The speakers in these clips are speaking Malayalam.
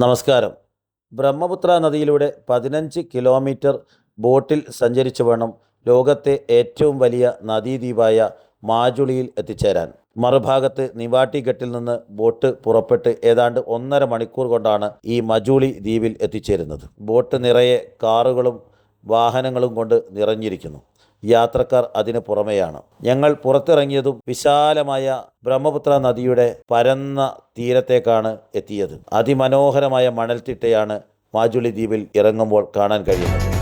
നമസ്കാരം. ബ്രഹ്മപുത്ര നദിയിലൂടെ പതിനഞ്ച് കിലോമീറ്റർ ബോട്ടിൽ സഞ്ചരിച്ചു വേണം ലോകത്തെ ഏറ്റവും വലിയ നദീദ്വീപായ മാജുളിയിൽ എത്തിച്ചേരാൻ. മറുഭാഗത്ത് നിവാട്ടിഘട്ടിൽ നിന്ന് ബോട്ട് പുറപ്പെട്ട് ഏതാണ്ട് ഒന്നര മണിക്കൂർ കൊണ്ടാണ് ഈ മജൂളി ദ്വീപിൽ എത്തിച്ചേരുന്നത്. ബോട്ട് നിറയെ കാറുകളും വാഹനങ്ങളും കൊണ്ട് നിറഞ്ഞിരിക്കുന്നു. യാത്രക്കാർ അതിന് പുറമെയാണ്. ഞങ്ങൾ പുറത്തിറങ്ങിയതും വിശാലമായ ബ്രഹ്മപുത്ര നദിയുടെ പരന്ന തീരത്തേക്കാണ് എത്തിയത്. അതിമനോഹരമായ മണൽത്തിട്ടയാണ് മാജുളി ദ്വീപിൽ ഇറങ്ങുമ്പോൾ കാണാൻ കഴിയുന്നത്.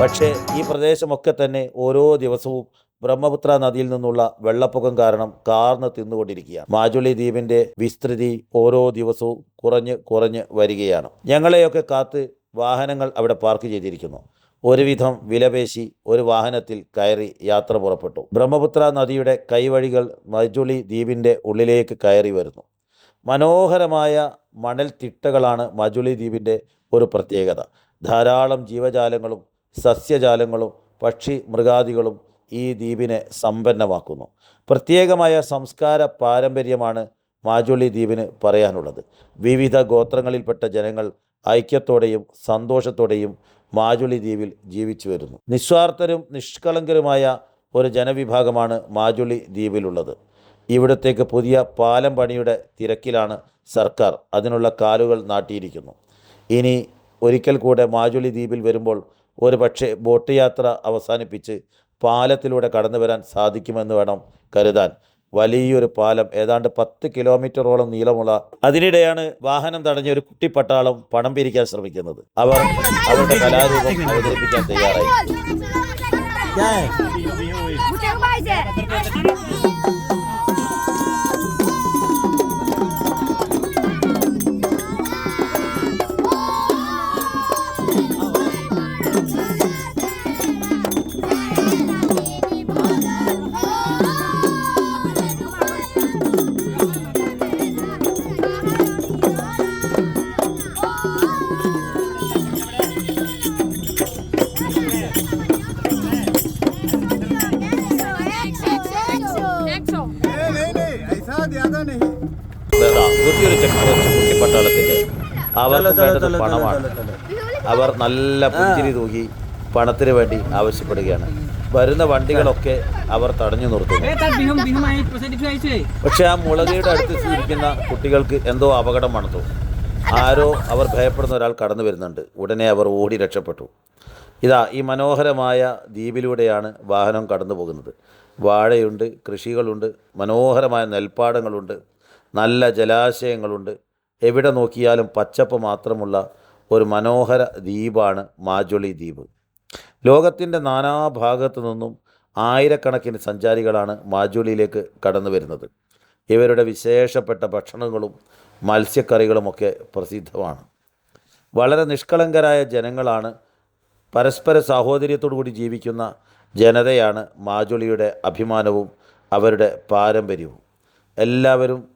പക്ഷേ ഈ പ്രദേശമൊക്കെ തന്നെ ഓരോ ദിവസവും ബ്രഹ്മപുത്ര നദിയിൽ നിന്നുള്ള വെള്ളപ്പൊക്കം കാരണം കാർന്ന് തിന്നുകൊണ്ടിരിക്കുകയാണ്. മാജുളി ദ്വീപിന്റെ വിസ്തൃതി ഓരോ ദിവസവും കുറഞ്ഞ് കുറഞ്ഞ് വരികയാണ്. ഞങ്ങളെയൊക്കെ കാത്ത് വാഹനങ്ങൾ അവിടെ പാർക്ക് ചെയ്തിരിക്കുന്നു. ഒരുവിധം വിലപേശി ഒരു വാഹനത്തിൽ കയറി യാത്ര പുറപ്പെട്ടു. ബ്രഹ്മപുത്ര നദിയുടെ കൈവഴികൾ മജുളി ദ്വീപിന്റെ ഉള്ളിലേക്ക് കയറി വരുന്നു. മനോഹരമായ മണൽ തിട്ടകളാണ് മജുളി ദ്വീപിന്റെ ഒരു പ്രത്യേകത. ധാരാളം ജീവജാലങ്ങളും സസ്യജാലങ്ങളും പക്ഷി മൃഗാദികളും ഈ ദ്വീപിനെ സമ്പന്നമാക്കുന്നു. പ്രത്യേകമായ സംസ്കാര പാരമ്പര്യമാണ് മാജുളി ദ്വീപിന് പറയാനുള്ളത്. വിവിധ ഗോത്രങ്ങളിൽപ്പെട്ട ജനങ്ങൾ ഐക്യത്തോടെയും സന്തോഷത്തോടെയും മാജുളി ദ്വീപിൽ ജീവിച്ചു വരുന്നു. നിസ്വാർത്ഥരും നിഷ്കളങ്കരുമായ ഒരു ജനവിഭാഗമാണ് മാജുളി ദ്വീപിലുള്ളത്. ഇവിടത്തേക്ക് പുതിയ പാലം പണിയുടെ തിരക്കിലാണ് സർക്കാർ അതിനുള്ള കാലുകൾ നാട്ടിയിരിക്കുന്നു. ഇനി ഒരിക്കൽ കൂടെ മാജുളി ദ്വീപിൽ വരുമ്പോൾ ഒരു പക്ഷേ ബോട്ട് യാത്ര അവസാനിപ്പിച്ച് പാലത്തിലൂടെ കടന്നു വരാൻ സാധിക്കുമെന്ന് വേണം കരുതാൻ. വലിയൊരു പാലം ഏതാണ്ട് പത്ത് കിലോമീറ്ററോളം നീളമുള്ള. അതിനിടെയാണ് വാഹനം തടഞ്ഞ ഒരു കുട്ടി പട്ടാളം പണം പിരിക്കാൻ ശ്രമിക്കുന്നത്. അവർ അവരുടെ കലാരൂപം അവതരിപ്പിക്കാൻ തയ്യാറായി. പുതിയൊരു അവർക്ക് പണമാണ്. അവർ നല്ല പുഞ്ചിരി തൂകി പണത്തിന് വേണ്ടി ആവശ്യപ്പെടുകയാണ്. വരുന്ന വണ്ടികളൊക്കെ അവർ തടഞ്ഞു നിർത്തുന്നു. പക്ഷെ ആ മുളകയുടെ അടുത്ത് ഇരിക്കുന്ന കുട്ടികൾക്ക് എന്തോ അപകടം മണത്തു ആരോ അവർ ഭയപ്പെടുന്ന ഒരാൾ കടന്നു വരുന്നുണ്ട്. ഉടനെ അവർ ഓടി രക്ഷപ്പെട്ടു. ഇതാ ഈ മനോഹരമായ ദ്വീപിലൂടെയാണ് വാഹനം കടന്നു പോകുന്നത് വാഴയുണ്ട് കൃഷികളുണ്ട് മനോഹരമായ നെൽപ്പാടങ്ങളുണ്ട് നല്ല ജലാശയങ്ങളുണ്ട്. എവിടെ നോക്കിയാലും പച്ചപ്പ് മാത്രമുള്ള ഒരു മനോഹര ദ്വീപാണ് മാജുളി ദ്വീപ്. ലോകത്തിന്റെ നാനാഭാഗത്തു നിന്നും ആയിരക്കണക്കിന് സഞ്ചാരികളാണ് മാജുളിയിലേക്ക് കടന്നു വരുന്നത്. ഇവരുടെ വിശേഷപ്പെട്ട ഭക്ഷണങ്ങളും മത്സ്യക്കറികളുമൊക്കെ പ്രസിദ്ധമാണ്. വളരെ നിഷ്കളങ്കരായ ജനങ്ങളാണ് പരസ്പര സാഹോദര്യത്തോടു കൂടി ജീവിക്കുന്ന ജനതയാണ് മാജുളിയുടെ അഭിമാനവും അവരുടെ പാരമ്പര്യവും. എല്ലാവരും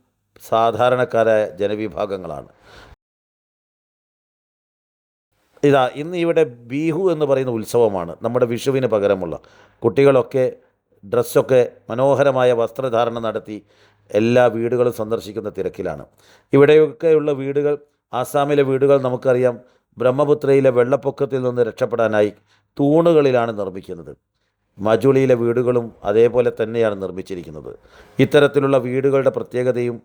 സാധാരണക്കാരായ ജനവിഭാഗങ്ങളാണ്. ഇതാ ഇന്ന് ഇവിടെ ബീഹു എന്ന് പറയുന്ന ഉത്സവമാണ്. നമ്മുടെ വിഷുവിന് പകരമുള്ള. കുട്ടികളൊക്കെ ഡ്രസ്സൊക്കെ മനോഹരമായ വസ്ത്രധാരണം നടത്തി എല്ലാ വീടുകളും സന്ദർശിക്കുന്ന തിരക്കിലാണ്. ഇവിടെയൊക്കെയുള്ള വീടുകൾ ആസാമിലെ വീടുകൾ നമുക്കറിയാം. ബ്രഹ്മപുത്രയിലെ വെള്ളപ്പൊക്കത്തിൽ നിന്ന് രക്ഷപ്പെടാനായി തൂണുകളിലാണ് നിർമ്മിക്കുന്നത്. മജുളിയിലെ വീടുകളും അതേപോലെ തന്നെയാണ് നിർമ്മിച്ചിരിക്കുന്നത്. ഇത്തരത്തിലുള്ള വീടുകളുടെ പ്രത്യേകതയും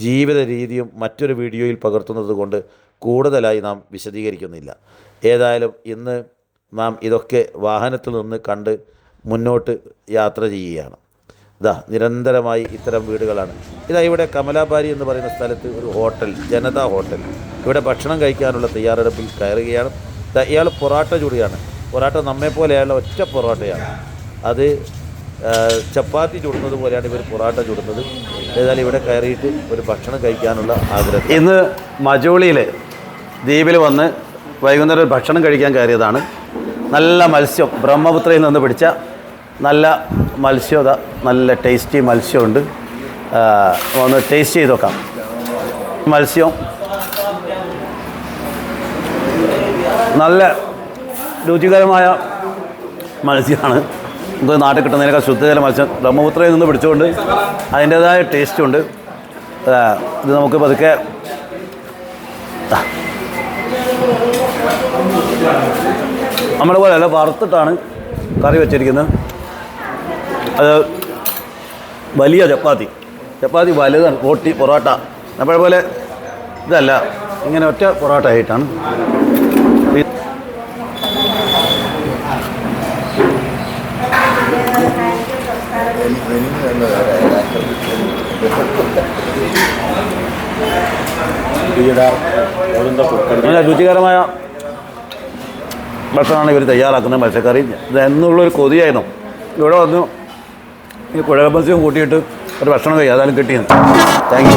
ജീവിത രീതിയും മറ്റൊരു വീഡിയോയിൽ പകർത്തുന്നത് കൊണ്ട് കൂടുതലായി നാം വിശദീകരിക്കുന്നില്ല. ഏതായാലും ഇന്ന് നാം ഇതൊക്കെ വാഹനത്തിൽ നിന്ന് കണ്ട് മുന്നോട്ട് യാത്ര ചെയ്യുകയാണ്. ഇതാ നിരന്തരമായി ഇത്തരം വീടുകളാണ്. ഇതാ ഇവിടെ കമലാബാരി എന്ന് പറയുന്ന സ്ഥലത്ത് ഒരു ഹോട്ടൽ ജനതാ ഹോട്ടൽ. ഇവിടെ ഭക്ഷണം കഴിക്കാനുള്ള തയ്യാറെടുപ്പിൽ കയറുകയാണ്. ഇയാൾ പൊറാട്ട ചൂടിയാണ് പൊറാട്ട നമ്മെപ്പോലെയുള്ള ഒറ്റ പൊറോട്ടയാണ്. അത് ചപ്പാത്തി ചുടുന്നത് പോലെയാണ് ഇവർ പൊറാട്ട ചുടുന്നത്. ഏതായാലും ഇവിടെ കയറിയിട്ട് ഒരു ഭക്ഷണം കഴിക്കാനുള്ള ആഗ്രഹം. ഇന്ന് മജോളിയിൽ ദ്വീപിൽ വന്ന് വൈകുന്നേരം ഒരു ഭക്ഷണം കഴിക്കാൻ കയറിയതാണ്. നല്ല മത്സ്യം. ബ്രഹ്മപുത്രയിൽ നിന്ന് പിടിച്ച നല്ല മത്സ്യം ഇതാ നല്ല ടേസ്റ്റി മത്സ്യമുണ്ട്. ഒന്ന് ടേസ്റ്റ് ചെയ്ത് നോക്കാം. മത്സ്യം. നല്ല രുചികരമായ മത്സ്യമാണ്. നമുക്ക് നാട്ടിൽ കിട്ടുന്നതിനേക്കാൾ ശുദ്ധജല മത്സ്യം ബ്രഹ്മപുത്രയിൽ നിന്ന് പിടിച്ചുകൊണ്ട് അതിന്റേതായ ടേസ്റ്റുണ്ട് ഇത് നമുക്ക് പതുക്കെ. നമ്മുടെ പോലെ അല്ല വറുത്തിട്ടാണ് കറി വെച്ചിരിക്കുന്നത്. അത് വലിയ ചപ്പാത്തി. ചപ്പാത്തി വലുതാണ് റോട്ടി പൊറോട്ട. നമ്മളെ പോലെ ഇതല്ല ഇങ്ങനെ ഒറ്റ പൊറോട്ട ആയിട്ടാണ്. നല്ല രുചികരമായ ഭക്ഷണമാണ് ഇവർ തയ്യാറാക്കുന്നത് മത്സ്യക്കറി എന്നുള്ളൊരു കൊതിയായിരുന്നു. ഇവിടെ വന്നു. ഈ കുഴൽ മത്സ്യം കൂട്ടിയിട്ട് ഒരു ഭക്ഷണം കഴിയും അതായാലും കിട്ടിയത് താങ്ക് യു